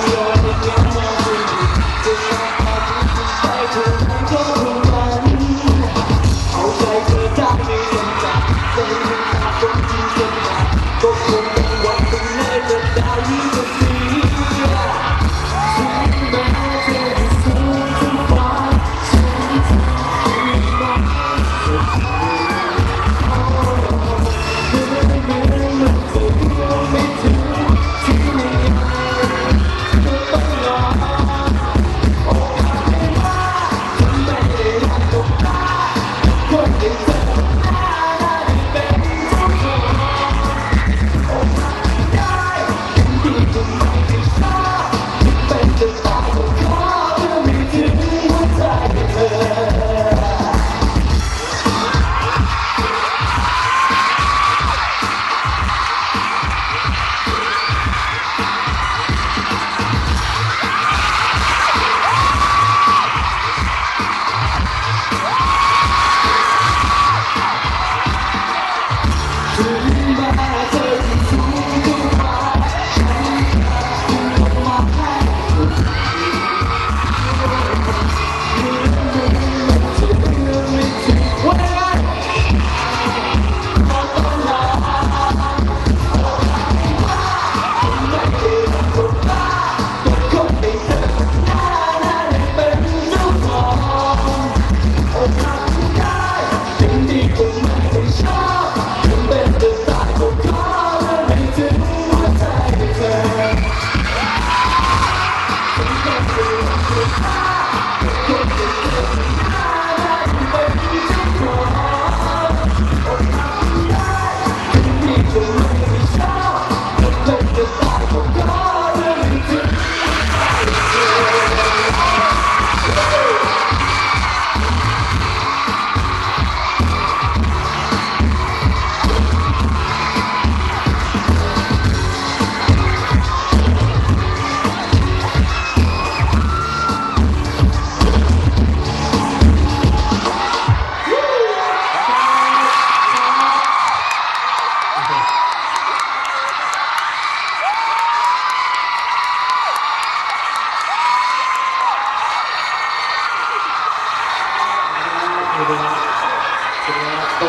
Thank you. ต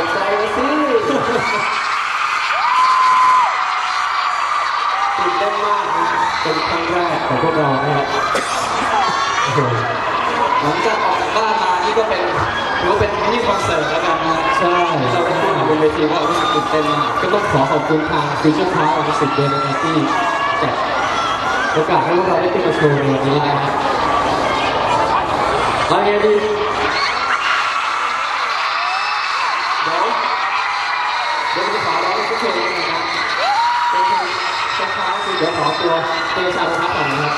กใจเลยสิตื่นเต้นมากนะเป็นครั้งแรกของพวกเรานะครับโอ้โหลังจากออกจากบ้านมานี่ก็เป็นถือว่าเป็นมินิคอนเสิร์ตแล้วกันนะใช่เราได้ขึ้นมาบนเวทีก็รู้สึกตื่นเต้นมากก็ต้องขอขอบคุณทางฟิวเจอร์พาร์คออฟฟิศด้วยนที่จัดโอกาสให้พวกเราได้ขึ้นมาโชว์ในวันนี้นะฮะเนะครับเป็นเพลงช้าๆคือเดี๋ยวขอตัวตัวชาลพักก่อนนะครับ